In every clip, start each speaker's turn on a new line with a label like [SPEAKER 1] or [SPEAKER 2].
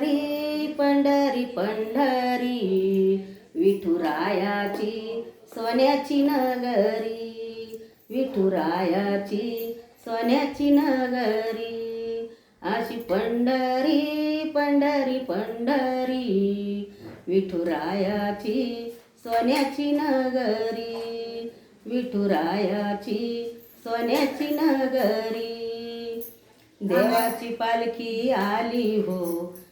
[SPEAKER 1] पंढरी पंढरी पंढरी. विठुरायाची सोन्याची नगरी. विठुरायाची सोन्याची नगरी. अशी पंढरी पंढरी पंढरी. विठुरायाची सोन्याची नगरी. विठुरायाची सोन्याची नगरी. देवाची पालखी आली हो.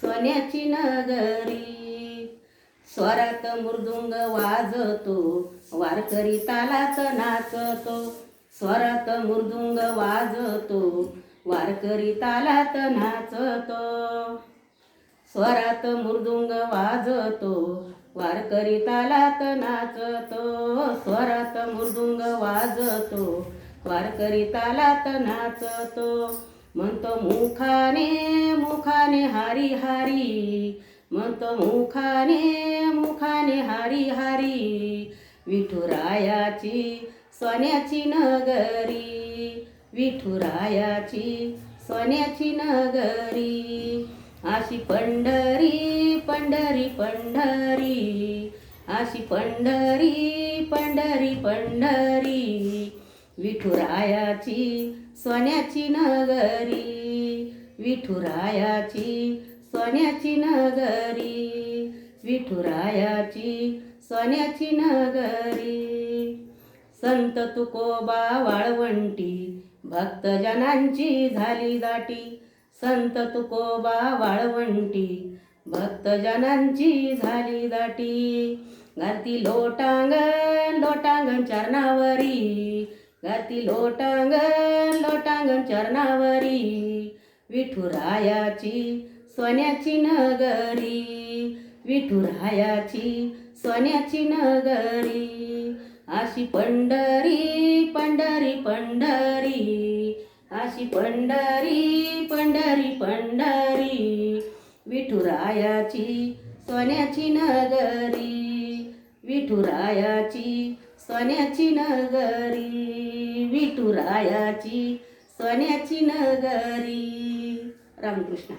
[SPEAKER 1] सोन्याची नगरी. स्वरात मृदुंग वाजतो वारकरी तालात नाचतो. स्वरात मृदुंग वाजतो वारकरी तालात नाचतो. स्वरात मृदुंग वाजतो वारकरी तालात नाचतो. स्वरात मृदुंग वाजतो वारकरी तालात नाचतो. म्हणतो मुखाने मुखाने हारी हारी. म्हणतो मुखाने मुखाने हारी हारी. विठुरायाची सोन्याची नगरी. विठुरायाची सोन्याची नगरी. अशी पंढरी पंढरी पंढरी. अशी पंढरी पंढरी पंढरी. विठुरायाची सोन्याची नगरी. विठुरायाची सोन्याची नगरी. विठुरायाची सोन्याची नगरी. संत तुकोबा वाळवंटी भक्तजनांची झाली दाटी. संत तुकोबा वाळवंटी भक्तजनांची झाली दाटी. घाती लोटांगण लोटांगण चरणावरी. घाती लोटांगण लोटांगण चरणावरी विठुरायाची सोन्याची नगरी. विठुरायाची सोन्याची नगरी. अशी पंढरी पंढरी पंढरी. अशी पंढरी पंढरी पंढरी. विठुरायाची सोन्याची नगरी. विठुरायाची सोन्याची नगरी विठुरायाची सोन्याची नगरी. रामकृष्ण.